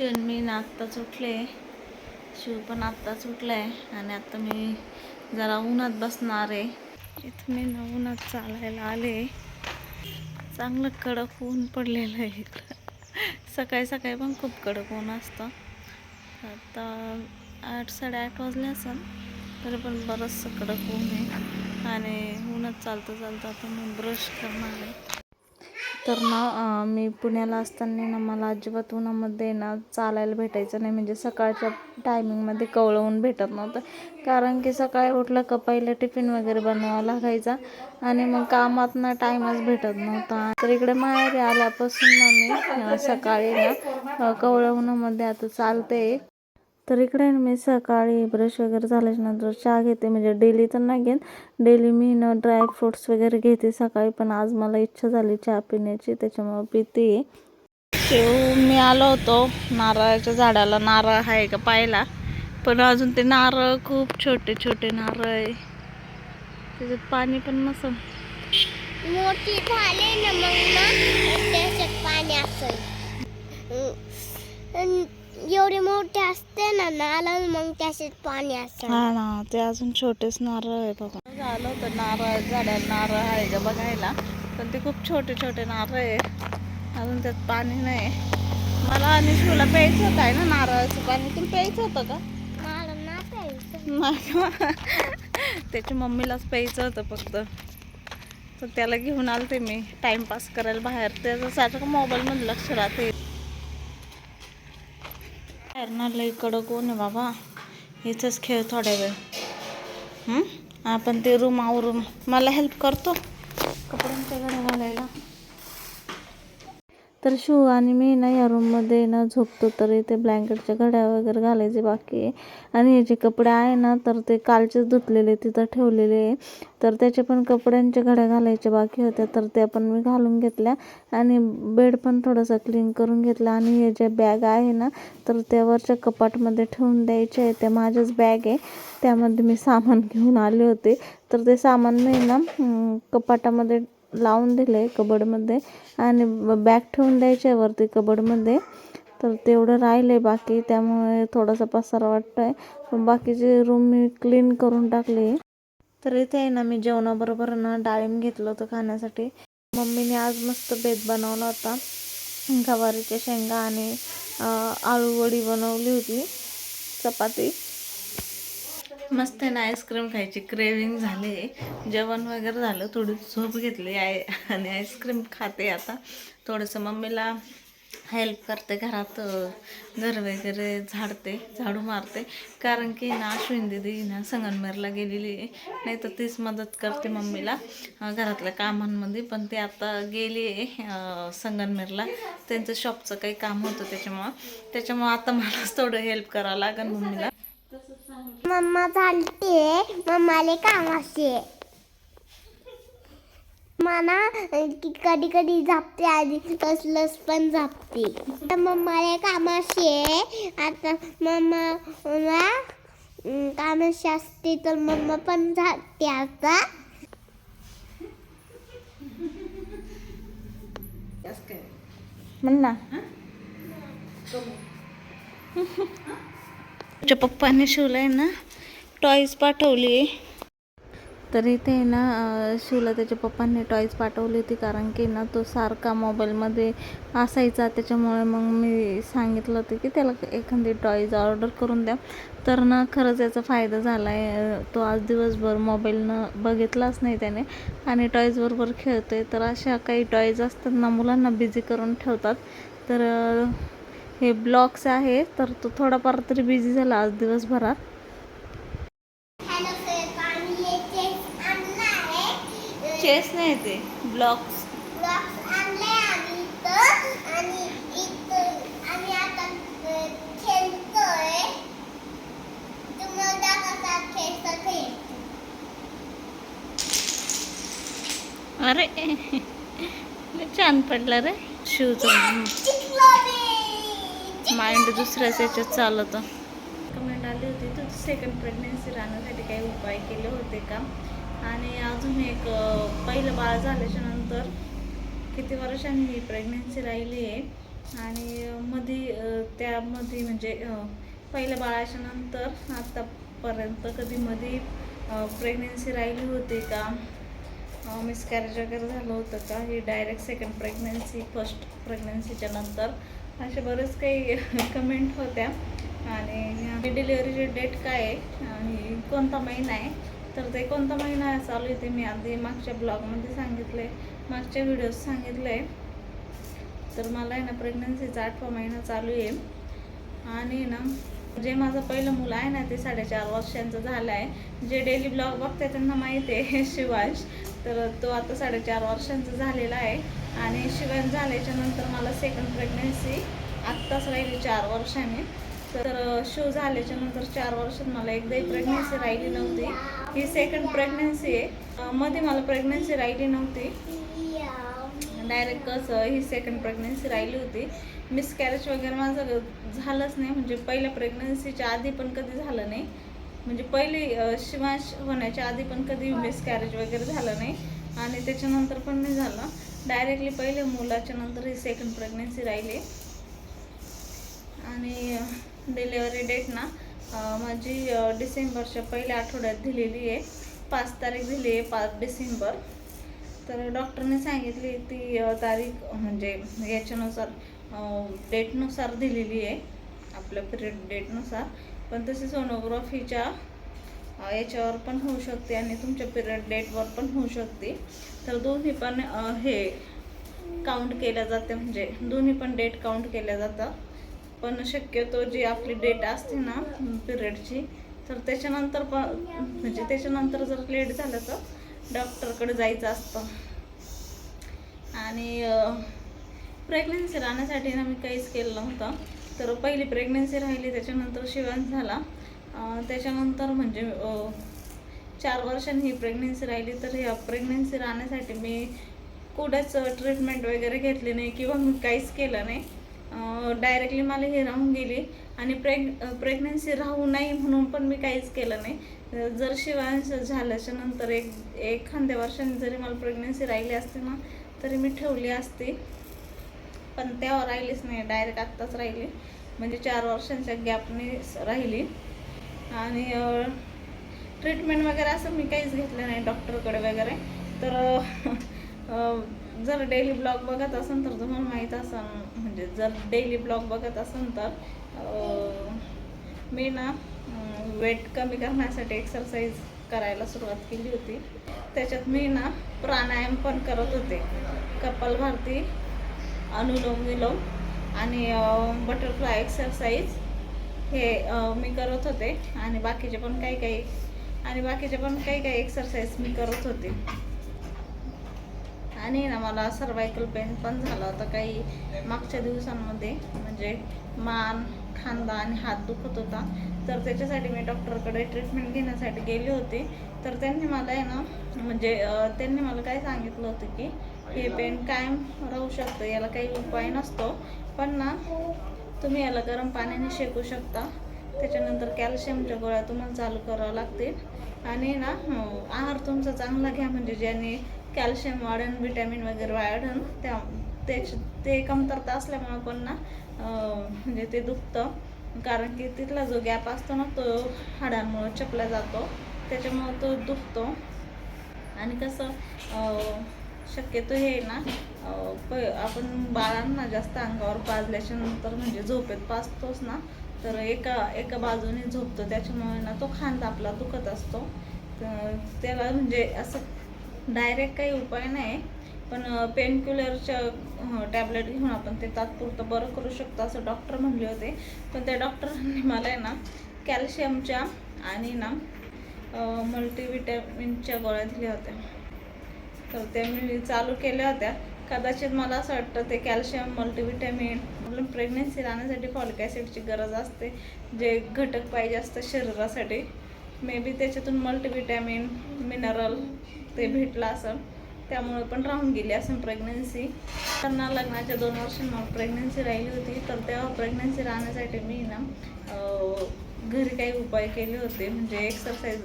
शिवण मी ना आत्ताच उठले शिव पण आत्ताच आहे आणि आता मी जरा उन्हात बसणार आहे. इथं मी ना उन्हात चालायला आले चांगलं कडक ऊन पडलेलं आहे इकडं. सकाळी सकाळी पण खूप कडक ऊन असतं. आता आठ साडेआठ वाजले असेल तरी पण बरंचसं कडक ऊन आहे. आणि उन्हात चालतं चालतं आता मी ब्रश करणार आहे. तर ना मी पुण्याला असताना ना मला अजिबात उन्हामध्ये ना चालायला भेटायचं नाही. म्हणजे सकाळच्या टायमिंगमध्ये कवळवून भेटत नव्हतं. कारण की सकाळी उठलं का पहिलं टिफिन वगैरे बनवावा लागायचा. आणि मग कामात ना टाईमच भेटत नव्हता. तर इकडे माहेरी आल्यापासून ना मी सकाळी ना कवळवणामध्ये आता चालते. तर इकडे ना मी सकाळी ब्रश वगैरे झाल्याच्यानंतर चहा घेते. म्हणजे डेली तर नाही घेत. डेली मी ना ड्राय फ्रुट्स वगैरे घेते सकाळी पण आज मला इच्छा झाली चहा पिण्याची त्याच्यामुळे पिते. शेव मी आलो होतो नारळाच्या झाडाला. नारळ आहे का पाहिला? पण अजून ते नारळ खूप छोटे छोटे नारळ आहे. त्याच्यात पाणी पण नसं मोठी झाले ना मग ना त्याच्यात पाणी असेल. एवढे मोठे असते ना नाला मग त्याच्यात पाणी असेल. हा ना ते अजून छोटेच नारळ आहे बाबा झालं होतं नारळ झाडाला नारळ आहे का बघायला. पण ते खूप छोटे छोटे नारळ आहे. अजून त्यात पाणी नाही. मला आणि शिवला प्यायचं होतं आहे ना नारळाचं पाणी? तुला प्यायचं होतं का? मला ना प्यायचं. नाही का? त्याच्या मम्मीलाच प्यायचं होतं फक्त. तर त्याला घेऊन आलते मी. टाइमपास करायला बाहेर. त्याच्यासाठी का मोबाईलमध्ये लक्ष राहते. बाहेर ना लई कडक ऊन आहे बाबा. इथंच खेळ थोड्या वेळ. आपण ते रूम आवरून. मला हेल्प करतो. कपड्यांच्या घड्या घालायला. तर शिव आणि मी ना या रूममध्ये ना झोपतो तर इथे ब्लँकेटच्या घड्या वगैरे घालायचे बाकी आहे. आणि हे जे कपडे आहे ना तर ते कालचेच धुतलेले तिथं ठेवलेले आहे. तर त्याचे पण कपड्यांच्या घड्या घालायच्या बाकी होत्या तर त्या पण मी घालून घेतल्या. आणि बेड पण थोडासा क्लीन करून घेतला. आणि हे जे बॅग आहे ना तर त्यावरच्या कपाटमध्ये ठेवून द्यायचे आहे. त्या माझ्याच बॅग आहे. त्यामध्ये मी सामान घेऊन आले होते. तर ते सामान मी ना कपाटामध्ये लावून दिलं आहे कबडमध्ये. आणि बॅग ठेवून द्यायच्या वरती कबडमध्ये. तर तेवढं राहिलं आहे बाकी. त्यामुळे थोडासा पसारा वाटतो आहे पण बाकीचे रूम मी क्लीन करून टाकले. तर इथे आहे ना मी जेवणाबरोबर ना डाळिंब घेतलं होतं खाण्यासाठी. मम्मीने आज मस्त बेत बनवला होता. गवारीच्या शेंगा आणि आळूवडी बनवली होती. चपाती. मस्त ना आईस्क्रीम खायची. क्रेविंग झाले. जेवण वगैरे झालं. थोडी झोप घेतली. आहे आणि आईस्क्रीम खाते आता. थोडंसं मम्मीला हेल्प करते घरात. घर वगैरे झाडते. झाडू मारते. कारण की ना अश्विन दिदी ना संगनमेरला गेलेली आहे. नाही तर तीच मदत करते मम्मीला. घरातल्या कामांमध्ये. पण ती आता गेली आहे संगनमेरला. त्यांचं शॉपचं काही काम होतं त्याच्यामुळं. त्याच्यामुळं आता मलाच थोडं हेल्प करावं लागेल मम्मीला. मम्मा चालते. मम्माले कामाचे मला कधी कधी झापते आणि कसलंच पण झापते तर मम्माला कामाशी आहे आता मम्मा कामाशी असते तर मम्मा पण झापते आता. म्हण ना. तुझ्या पप्पाने शिवलाय ना टॉईज पाठवली. तर इथे आहे ना शिवला त्याच्या पप्पांनी टॉईज पाठवली होती कारण की ना तो सारखा मोबाईलमध्ये असायचा. त्याच्यामुळे मग मी सांगितलं होतं की त्याला एखादी टॉईज ऑर्डर करून द्या. तर ना खरंच याचा फायदा झाला आहे तो आज दिवसभर मोबाईलनं बघितलाच नाही त्याने आणि टॉईजबरोबर खेळतोय. तर अशा काही टॉईज असतात ना मुलांना बिझी करून ठेवतात. तर हे ब्लॉक्स आहे तर तो थोडाफार तरी बिझी झाला आज दिवसभरात. चेस नाही ते ब्लॉक्स अरे छान पडलं रे. शिवचं माइंड दुसऱ्याच याच्यात चालतं. कमेंट आली होती तू सेकंड प्रेग्नेन्सी राहण्यासाठी काही उपाय केले होते का? आणि अजून एक पहिलं बाळ झाल्याच्यानंतर किती वर्षांनी ही प्रेग्नेन्सी राहिली आहे? आणि मध्ये त्यामध्ये म्हणजे पहिल्या बाळाच्या नंतर आत्तापर्यंत कधी मध्ये प्रेग्नेन्सी राहिली होती का? मिसकॅरेज वगैरे झालं होतं का? ही डायरेक्ट सेकंड प्रेग्नन्सी फर्स्ट प्रेग्नन्सीच्या नंतर असे बरंच काही कमेंट होत्या. आणि डिलिव्हरीची डेट काय आहे? आणि कोणता महिना आहे? तर ते कोणता महिना चालू आहे ते मी आधी मागच्या ब्लॉगमध्ये सांगितले मागच्या व्हिडिओज सांगितले तर मला आहे ना प्रेग्नन्सीचा आठवा महिना चालू आहे. आणि ना जे माझं पहिलं मुलं आहे ना ते साडेचार वर्षांचं झालं आहे. जे डेली ब्लॉग बघते त्यांना माहिती आहे शिवांश. तर तो आता साडेचार वर्षांचा झालेला आहे. आणि शिवण झाल्याच्यानंतर मला सेकंड प्रेग्नन्सी आत्ताच राहिली चार वर्षाने. तर शो झाल्याच्यानंतर चार वर्षात मला एकदाही प्रेग्नन्सी राहिली नव्हती. ही सेकंड प्रेग्नन्सी आहे. मध्ये मला प्रेग्नन्सी राहिली नव्हती. डायरेक्टच ही सेकंड प्रेग्नन्सी राहिली होती. मिसकॅरेज वगैरे माझं झालंच नाही. म्हणजे पहिल्या प्रेग्नन्सीच्या आधी पण कधी झालं नाही. म्हणजे पहिले शिवांश होण्याच्या आधी पण कधी मिसकॅरेज वगैरे झालं नाही. आणि त्याच्यानंतर पण नाही झालं. डायरेक्टली पहिले मुलाच्या नंतर ही सेकंड प्रेग्नन्सी राहिली. आणि डिलेवरी डेट ना माझी डिसेंबरच्या पहिल्या आठवड्यात दिलेली आहे. पाच तारीख दिली आहे पाच डिसेंबर. तर डॉक्टरने सांगितली ती तारीख म्हणजे याच्यानुसार डेटनुसार दिलेली आहे. आपल्या पिरियड डेटनुसार पण तशी सोनोग्राफीच्या याच्यावर पण होऊ शकते आणि तुमच्या पिरियड डेटवर पण होऊ शकते. तर दोन्ही पण हे काउंट केल्या जाते म्हणजे दोन्ही पण डेट काउंट केल्या जातात. पण शक्यतो जी आपली डेट असते ना पिरियडची तर त्याच्यानंतर पण म्हणजे त्याच्यानंतर जर लेट झालं तर डॉक्टरकडे जायचं असतं. आणि प्रेग्नन्सी राहण्यासाठी ना मी काहीच केलं नव्हतं. तर पहिली प्रेग्नन्सी राहिली त्याच्यानंतर शिवांश झाला. त्याच्यानंतर म्हणजे चार वर्षांनी ही प्रेग्नन्सी राहिली तर ह्या प्रेग्नन्सी राहण्यासाठी मी कुठेच ट्रीटमेंट वगैरे घेतली नाही किंवा मी काहीच केलं नाही. डायरेक्टली मला हे राहून गेली आणि प्रेग प्रेग्नन्सी राहू नाही म्हणून पण मी काहीच केलं नाही. जर शिवांश झाल्याच्यानंतर एक एखाद्या वर्षाने जरी मला प्रेग्नन्सी राहिली असते ना तरी मी ठेवली असती. पण त्यावर राहिलीच नाही डायरेक्ट आत्ताच राहिली. म्हणजे चार वर्षांच्या गॅपने राहिली. आणि ट्रीटमेंट वगैरे असं मी काहीच घेतलं नाही डॉक्टरकडे वगैरे. तर जर डेली ब्लॉग बघत असेल तर तुम्हाला माहीत असेल म्हणजे जर डेली ब्लॉग बघत असेल तर मी ना वेट कमी करण्यासाठी एक्सरसाइज करायला सुरुवात केली होती. त्याच्यात मी ना प्राणायाम पण करत होते. कपाल भारती अनुलोम विलोम आणि बटरफ्लाय एक्सरसाइज हे मी करत होते आणि बाकीचे पण काही काही आणि बाकीचे पण काही काही एक्सरसाइज मी करत होते. आणि ना मला सर्वायकल पेन पण झाला होता काही मागच्या दिवसांमध्ये. म्हणजे मान खांदा आणि हात दुखत होता. तर त्याच्यासाठी मी डॉक्टरकडे ट्रीटमेंट घेण्यासाठी गेले होते. तर त्यांनी मला आहे ना म्हणजे त्यांनी मला काय सांगितलं होतं की हे पेन कायम राहू शकतं याला काही उपाय नसतो. पण ना तुम्ही याला गरम पाण्याने शेकू शकता. त्याच्यानंतर कॅल्शियमच्या गोळ्या तुम्हाला चालू करावं लागतील. आणि ना हो, आहार तुमचा चांगला घ्या म्हणजे ज्याने कॅल्शियम वाढन विटॅमिन वगैरे वाढन त्या त्याच ते कमतरता असल्यामुळं पण ना म्हणजे ते दुखतं. कारण की तिथला जो गॅप असतो ना तो हाडांमुळं चपला जातो. त्याच्यामुळं तो दुखतो. आणि कसं शक्यतो हे ना प आपण बाळांना जास्त अंगावर पाजल्याच्या नंतर म्हणजे झोपेत पाजतोच ना तर एका एका बाजूने झोपतो. त्याच्यामुळे ना तो खांदा आपला दुखत असतो. तर त्याला म्हणजे असं डायरेक्ट काही उपाय नाही. पण पेनक्युलरच्या टॅबलेट घेऊन आपण ते तात्पुरतं बरं करू शकतो असं डॉक्टर म्हणले होते. पण त्या डॉक्टरांनी मला आहे ना कॅल्शियमच्या आणि ना मल्टीविटॅमिनच्या गोळ्या दिल्या होत्या. तर त्या मी चालू केल्या होत्या. कदाचित मला असं वाटतं ते कॅल्शियम मल्टीविटॅमिन आपलं प्रेग्नेन्सी राहण्यासाठी फॉलिक ॲसिडची गरज असते. जे घटक पाहिजे असतं शरीरासाठी. मे बी त्याच्यातून मल्टीविटॅमिन मिनरल ते भेटलं असं. त्यामुळे पण राहून गेली असं प्रेग्नन्सी त्यांना लग्नाच्या दोन वर्षांना प्रेग्नन्सी राहिली होती. तर तेव्हा प्रेग्नन्सी राहण्यासाठी मी ना घरी काही उपाय केले होते. म्हणजे एक्सरसाइज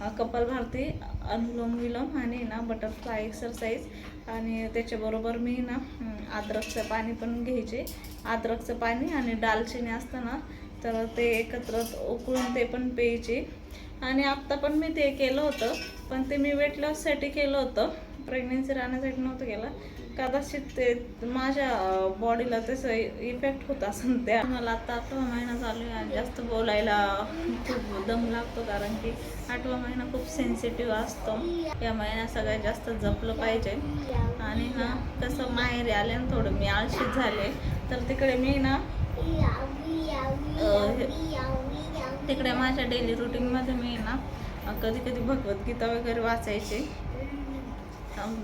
अ, कपालभाती अनुलोम विलोम आणि ना बटरफ्लाय एक्सरसाइज आणि त्याच्याबरोबर मी ना अद्रकचं पाणी पण घ्यायचे. अद्रकचं पाणी आणि दालचिनी असतं ना तर ते एकत्र उकळून ते पण प्यायचे. आणि आत्ता पण मी ते केलं होतं पण ते मी वेट लॉससाठी केलं होतं. प्रेग्नन्सी राहण्यासाठी नव्हतं गेला कदाचित ते माझ्या बॉडीला त्याचा इफेक्ट होत असं त्या. मला आता आठवा महिना चालू आहे आणि जास्त बोलायला खूप दम लागतो कारण की आठवा महिना खूप सेन्सिटिव्ह असतो. या महिन्यात सगळ्यात जास्त जपलं पाहिजे. आणि ना कसं माहेरी आले ना थोडं मी आळशीत झाले. तर तिकडे मी ना तिकडे माझ्या डेली रुटीनमध्ये मी ना कधी कधी भगवद्गीता वगैरे वाचायचे. अम,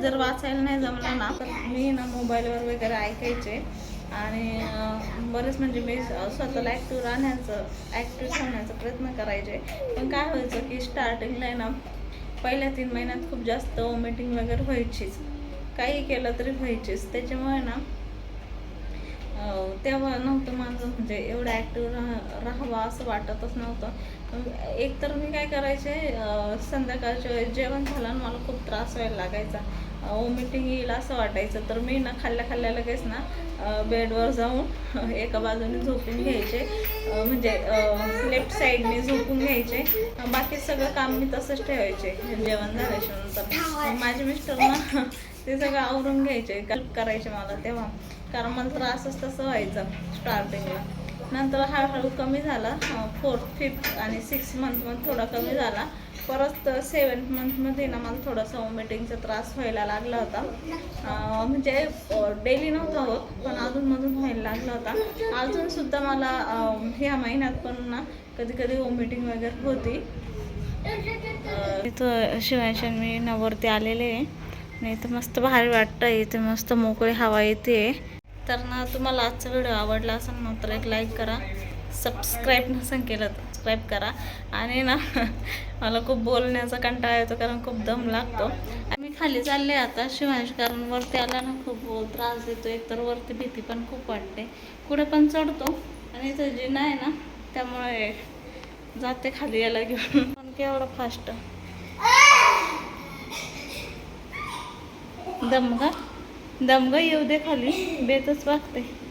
जर वाचायला नाही जमलं ना तर मी ना मोबाईलवर वगैरे ऐकायचे. आणि बरंच बरेच म्हणजे मी स्वतःला ॲक्टिव्ह राहण्याचं ॲक्टिव्ह ठेवण्याचा प्रयत्न करायचे. पण काय व्हायचं की स्टार्टिंगला आहे ना पहिल्या तीन महिन्यात खूप जास्त वॉमिटिंग वगैरे व्हायचीच. काही केलं तरी व्हायचीच. त्याच्यामुळे ना तेव्हा नव्हतं माझं म्हणजे एवढं ॲक्टिव्ह राहा असं वाटतच नव्हतं. एक तर मी काय करायचे संध्याकाळचे संध्याकाळच्या वेळेस जेवण झालं आणि मला खूप त्रास व्हायला लागायचा. वॉमिटिंग येईल असं वाटायचं. तर मी ना खाल्ल्या खाल्ल्या लगेच ना बेडवर जाऊन एका बाजूने झोपून घ्यायचे. म्हणजे लेफ्ट साईडने झोपून घ्यायचे. बाकी सगळं काम मी तसंच ठेवायचे. जेवण झाल्याच्यानंतर. माझे मिस्टर ना ते सगळं आवरून घ्यायचे करायचे मला तेव्हा. कारण मला त्रासच तसं व्हायचं स्टार्टिंगला नंतर हळूहळू कमी झाला. फोर्थ फिफ्थ आणि सिक्स मंथमध्ये थोडा कमी झाला. परत सेवन्थ मंथमध्ये ना मला थोडासा वॉमिटिंगचा त्रास व्हायला लागला होता. म्हणजे डेली नव्हता होत पण अधूनमधून व्हायला लागला होता. अजूनसुद्धा मला ह्या महिन्यात पण ना कधी कधी वॉमिटिंग वगैरे होती. तिथं इथं मी नवरती आलेले आहे. आणि इथं मस्त भारी वाटतं. इथे मस्त मोकळी हवा येते. तर ना तुम्हाला आजचा व्हिडिओ आवडला असेल ना तर एक लाईक करा. सबस्क्राईब नसेल केलं तर सबस्क्राईब करा. आणि ना मला खूप बोलण्याचा कंटाळा येतो कारण खूप दम लागतो. मी खाली चालले आता शिवांश कारण वरती आला ना खूप त्रास देतो. एक तर वरती भीती पण खूप वाटते. कुठे पण चढतो. आणि इथं जिना आहे ना त्यामुळे जाते खाली याला घेऊन. पण केवढं फास्ट दमगा. दमगा येऊ दे खाली. बेतच वागते.